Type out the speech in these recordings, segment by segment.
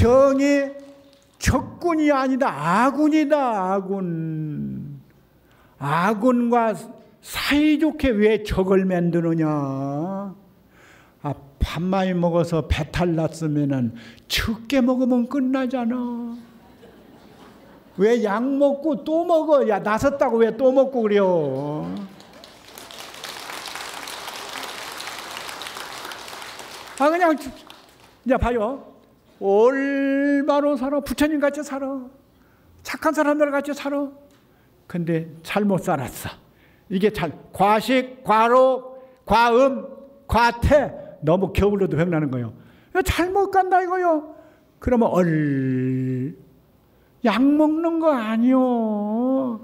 병이 적군이 아니다. 아군이다. 아군. 아군과 사이좋게 왜 적을 만드느냐? 아, 밥 많이 먹어서 배탈 났으면은 적게 먹으면 끝나잖아. 왜 약 먹고 또 먹어? 야, 나섰다고 왜 또 먹고 그래요? 아, 그냥, 이제 봐요. 얼마로 살아? 부처님 같이 살아. 착한 사람들 같이 살아. 근데 잘못 살았어. 이게 잘, 과식, 과록, 과음, 과태. 너무 겨울로도 병나는 거예요. 잘못 간다 이거요. 그러면 얼, 약 먹는 거 아니요.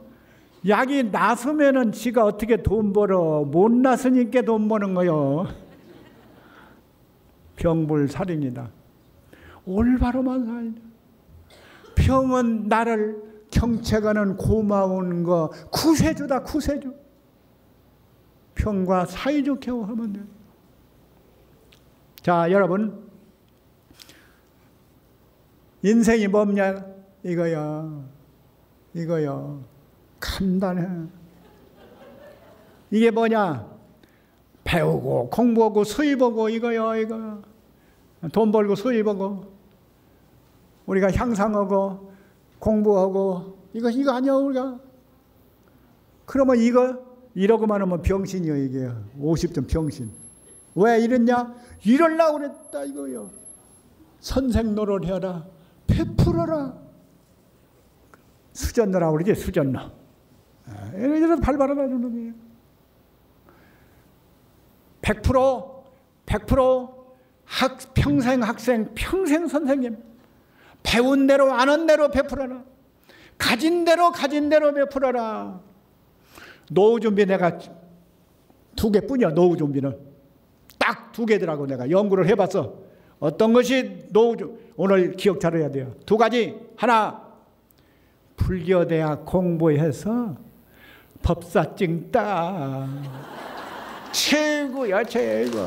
약이 나서면은 지가 어떻게 돈 벌어. 못 나서니까 돈 버는 거요. 병불살인이다. 올바로만 살자. 병은 나를 경책하는 고마운 거 구세주다 구세주. 병과 사이좋게 하면 돼. 자 여러분 인생이 뭐냐 이거야 이거야 간단해. 이게 뭐냐 배우고 공부하고 수입하고 이거야 이거 돈 벌고 수입하고 우리가 향상하고 공부하고 이거 이거 아니야 우리가. 그러면 이거 이러고만 하면 병신이요 이게. 50점 병신. 왜 이랬냐? 이럴라고 그랬다 이거요. 선생 노릇 해라. 베풀어라. 수전너라고 그러지 수전너 이래서 발발하다 주는 거예요. 100% 100% 학, 평생 학생 평생 선생님 배운 대로 아는 대로 베풀어라. 가진 대로 가진 대로 베풀어라. 노후 준비 내가 두 개뿐이야. 노후 준비는 딱 두 개더라고 내가 연구를 해봤어. 어떤 것이 노후 준 오늘 기억 잘 해야 돼요. 두 가지 하나 불교대학 공부해서 법사증 따 최고야 최고.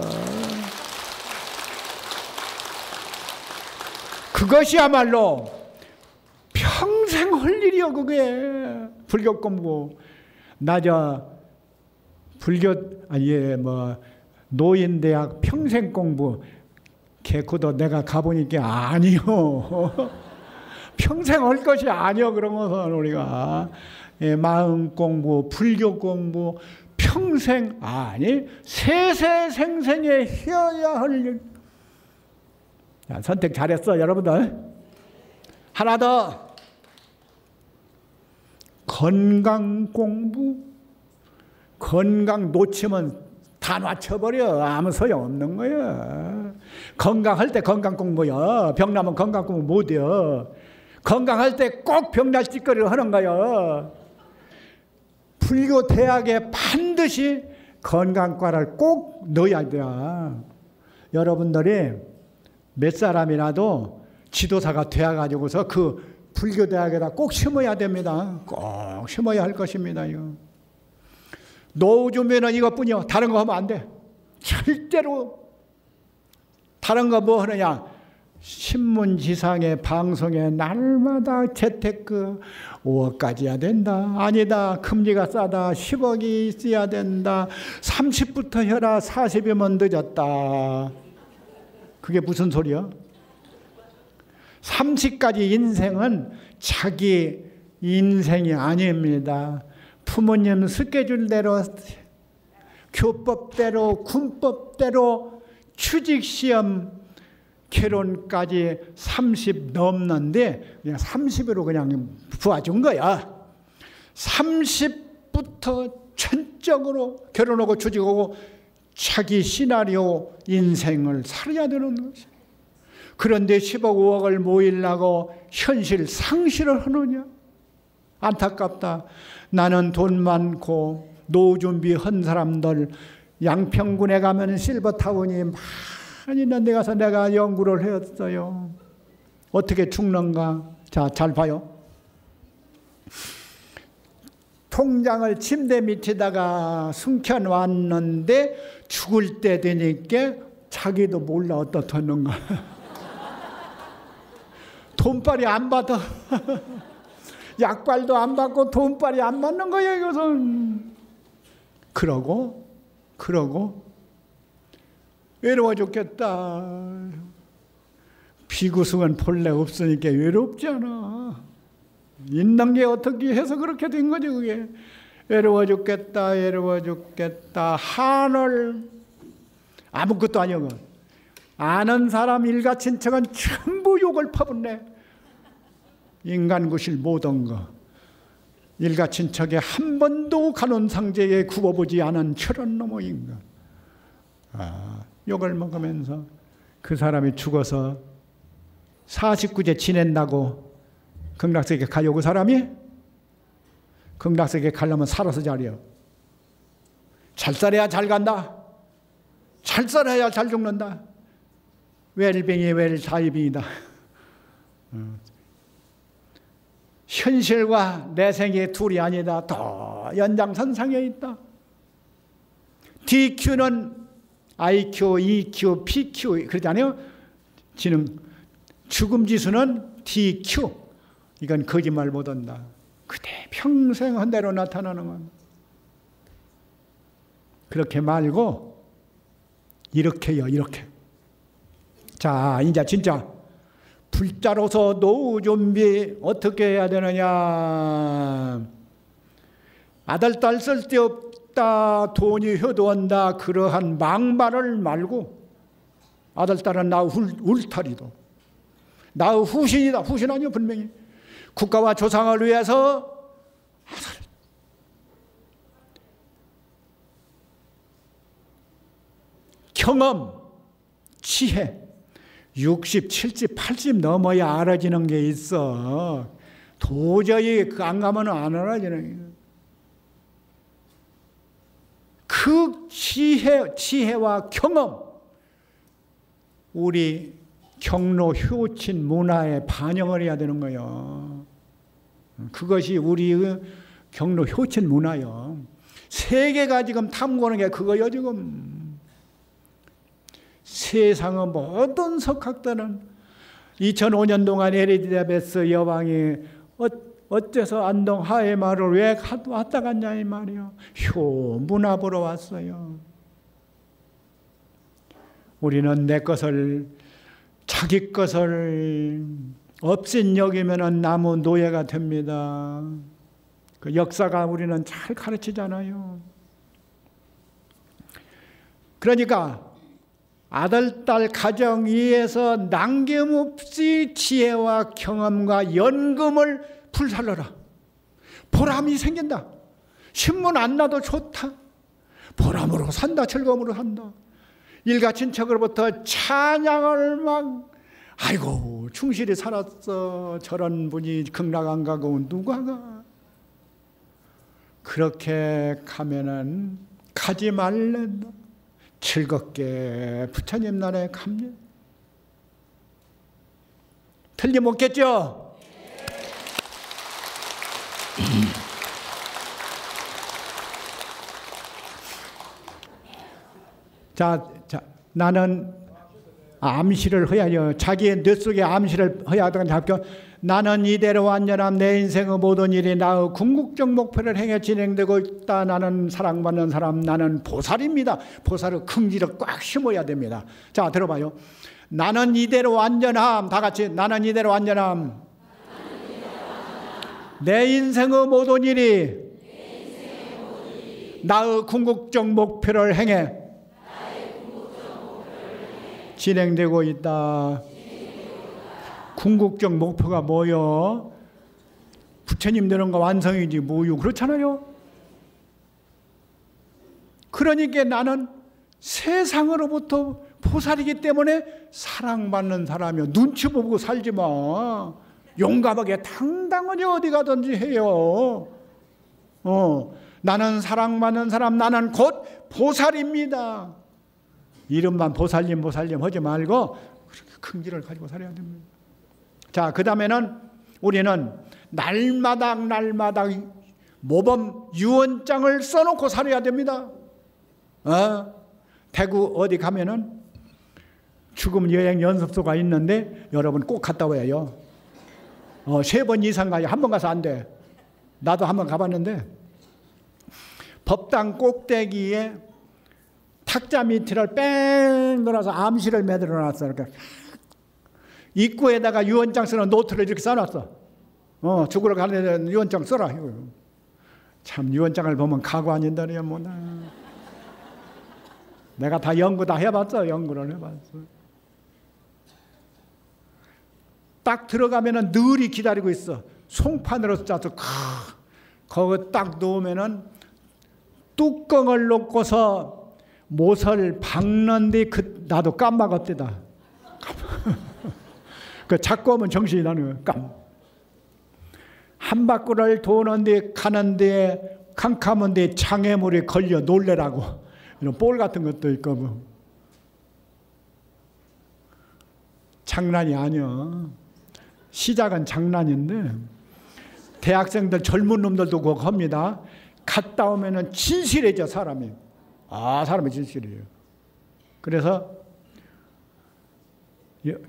그것이야말로 평생 할 일이요 그게. 불교 공부 나저 불교 아니 예, 뭐 노인 대학 평생 공부. 개코도 내가 가보니까 아니요. 평생 할 것이 아니요 그런 것은 우리가. 예, 마음 공부 불교 공부 평생 아니 세세생생에 해야 할 일. 자, 선택 잘했어, 여러분들. 하나 더. 건강 공부. 건강 놓치면 다 놔쳐버려. 아무 소용 없는 거야. 건강할 때 건강 공부야. 병나면 건강 공부 못해요. 건강할 때 꼭 병날 짓거리를 하는 거야. 불교 대학에 반드시 건강과를 꼭 넣어야 돼. 여러분들이 몇 사람이라도 지도사가 되어가지고서 그 불교대학에다 꼭 심어야 됩니다. 꼭 심어야 할 것입니다. 이거. 노후 준비는 이것뿐이요. 다른 거 하면 안 돼. 절대로 다른 거 뭐 하느냐? 신문지상에 방송에 날마다 재테크 5억까지 해야 된다. 아니다. 금리가 싸다. 10억이 있어야 된다. 30부터 혀라. 40이면 늦었다. 그게 무슨 소리야? 30까지 인생은 자기 인생이 아닙니다. 부모님 스케줄대로 교법대로 군법대로 취직시험 결혼까지 30 넘는데 그냥 30으로 그냥 부어준 거야. 30부터 전적으로 결혼하고 취직하고 자기 시나리오 인생을 살아야 되는 것이. 그런데 10억, 5억을 모이려고 현실 상실을 하느냐? 안타깝다. 나는 돈 많고 노후 준비 한 사람들 양평군에 가면 실버타운이 많이 있는 데 가서 내가 연구를 했어요. 어떻게 죽는가? 자, 잘 봐요. 통장을 침대 밑에다가 숨겨 놨는데 죽을 때 되니까 자기도 몰라 어떻다는가. 돈빨이 안 받아. 약발도 안 받고 돈빨이 안 받는 거예요, 이것은. 그러고, 그러고, 외로워 죽겠다. 비구승은 본래 없으니까 외롭지 않아. 있는 게 어떻게 해서 그렇게 된 거지, 그게. 외로워 죽겠다, 외로워 죽겠다. 하늘, 아무것도 아니야, 아는 사람 일가 친척은 전부 욕을 퍼붓네. 인간 구실 못한 거. 일가 친척에 한 번도 간원상제에 굽어보지 않은 저런 놈의 인간. 아, 욕을 먹으면서 그 사람이 죽어서 49제 지낸다고 극락세계 가요 그 사람이? 극락세계 가려면 살아서 자려. 잘 살아야 잘 간다. 잘 살아야 잘 죽는다. 웰빙이 웰자이빙이다. 어. 현실과 내생이 둘이 아니다. 더 연장선상에 있다. DQ는 IQ, EQ, PQ 그러잖아요. 지능 죽음 지수는 DQ. 이건 거짓말 못한다. 그대 평생 한 대로 나타나는 건. 그렇게 말고 이렇게요, 이렇게. 자, 이제 진짜 불자로서 노후 준비 어떻게 해야 되느냐? 아들, 딸 쓸데없다, 돈이 효도한다, 그러한 망발을 말고 아들, 딸은 나 울, 울타리도. 나 후신이다. 후신 아니요, 분명히. 국가와 조상을 위해서. 경험, 지혜, 60, 70, 80 넘어야 알아지는 게 있어. 도저히 그안 가면 안 알아지는 그 지혜, 지혜와 경험, 우리 경로 효친 문화에 반영을 해야 되는 거예요. 그것이 우리의 경로 효친 문화요. 세계가 지금 탐구하는 게 그거요, 지금. 세상의 모든 석학들은 2005년 동안 에리디아베스 여왕이 어, 어째서 안동 하회마을 왜 왔다 갔냐 이 말이요. 효 문화 보러 왔어요. 우리는 내 것을 자기 것을 없인 여기면 나무 노예가 됩니다. 그 역사가 우리는 잘 가르치잖아요. 그러니까 아들, 딸 가정 위에서 남김없이 지혜와 경험과 연금을 불살러라. 보람이 생긴다. 신문 안 나도 좋다. 보람으로 산다. 즐거움으로 산다. 일가 친척으로부터 찬양을 막 아이고 충실히 살았어. 저런 분이 극락 안 가고 누가 가. 그렇게 가면은 가지 말랜다. 즐겁게 부처님 나라에 갑니다. 틀림없겠죠? 자, 자, 나는 암시를 해야죠. 자기의 뇌 속에 암시를 해야 하던 합격. 나는 이대로 완전함 내 인생의 모든 일이 나의 궁극적 목표를 행해 진행되고 있다. 나는 사랑받는 사람, 나는 보살입니다. 보살을 긍지를 꽉 심어야 됩니다. 자, 들어봐요. 나는 이대로 완전함. 다 같이 나는 이대로 완전함. 내 인생의 모든 일이 나의 궁극적 목표를 행해 진행되고 있다. 궁극적 목표가 뭐요? 부처님 되는 거 완성이지 뭐요? 그렇잖아요. 그러니까 나는 세상으로부터 보살이기 때문에 사랑받는 사람이요. 눈치 보고 살지 마. 용감하게 당당하게 어디 가든지 해요. 어, 나는 사랑받는 사람, 나는 곧 보살입니다. 이름만 보살님, 보살님 하지 말고 그렇게 큰 길을 가지고 살아야 됩니다. 자, 그 다음에는 우리는 날마다 날마다 모범 유언장을 써놓고 살아야 됩니다. 어? 대구 어디 가면은 죽음 여행 연습소가 있는데 여러분 꼭 갔다 와요. 어, 세 번 이상 가요. 한 번 가서 안 돼. 나도 한 번 가봤는데 법당 꼭대기에 탁자 밑을 뺑 돌아서 암시를 매들어 놨어. 이렇게 입구에다가 유언장 쓰는 노트를 이렇게 써놨어. 어, 죽으러 가는 유언장 써라. 참 유언장을 보면 각오 아닌다리야 뭐나. 내가 다 연구 다 해봤어. 연구를 해봤어. 딱 들어가면은 늘이 기다리고 있어. 송판으로 짜서 거기 딱 놓으면은 뚜껑을 놓고서 못을 박는데 그 나도 깜빡었대다. 그 자꾸 오면 정신이 나는 깜. 한 바퀴를 도는데 가는데 캄캄한데 장애물이 걸려 놀래라고 이런 볼 같은 것도 있고 뭐. 장난이 아니야. 시작은 장난인데 대학생들 젊은 놈들도 그거 합니다. 갔다 오면은 진실해져 사람이. 아 사람이 진실해요. 그래서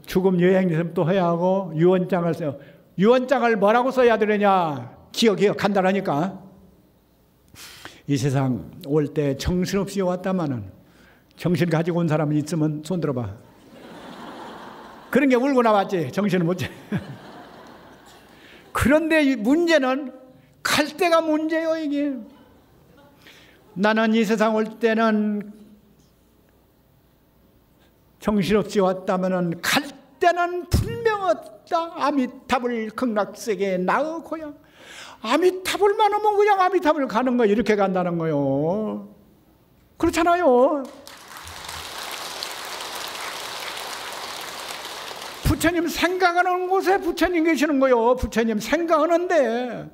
죽음 여행 또 해야 하고 유언장을 써요. 유언장을 뭐라고 써야 되느냐? 기억해요. 간단하니까. 이 세상 올 때 정신없이 왔다마는 정신 가지고 온 사람이 있으면 손 들어봐. 그런 게 울고 나왔지. 정신을 못 차. 그런데 문제는 갈 때가 문제요, 이게. 나는 이 세상 올 때는 정신없이 왔다면은 갈 때는 분명하다. 아미탑을 극락세계에 나의 고향. 아미탑을만 하면 그냥 아미탑을 가는 거 이렇게 간다는 거요. 그렇잖아요. 부처님 생각하는 곳에 부처님 계시는 거요. 부처님 생각하는데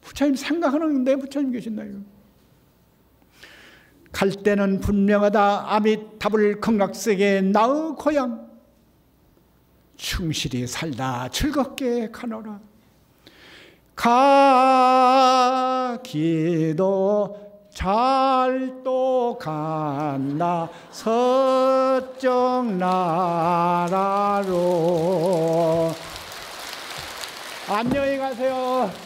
부처님 생각하는데 부처님 계신다요. 갈 때는 분명하다. 아미탑을 극락세계에 나의 고향. 충실히 살다 즐겁게 가노라. 가기도 잘도 간다 서쪽 나라로 안녕히 가세요.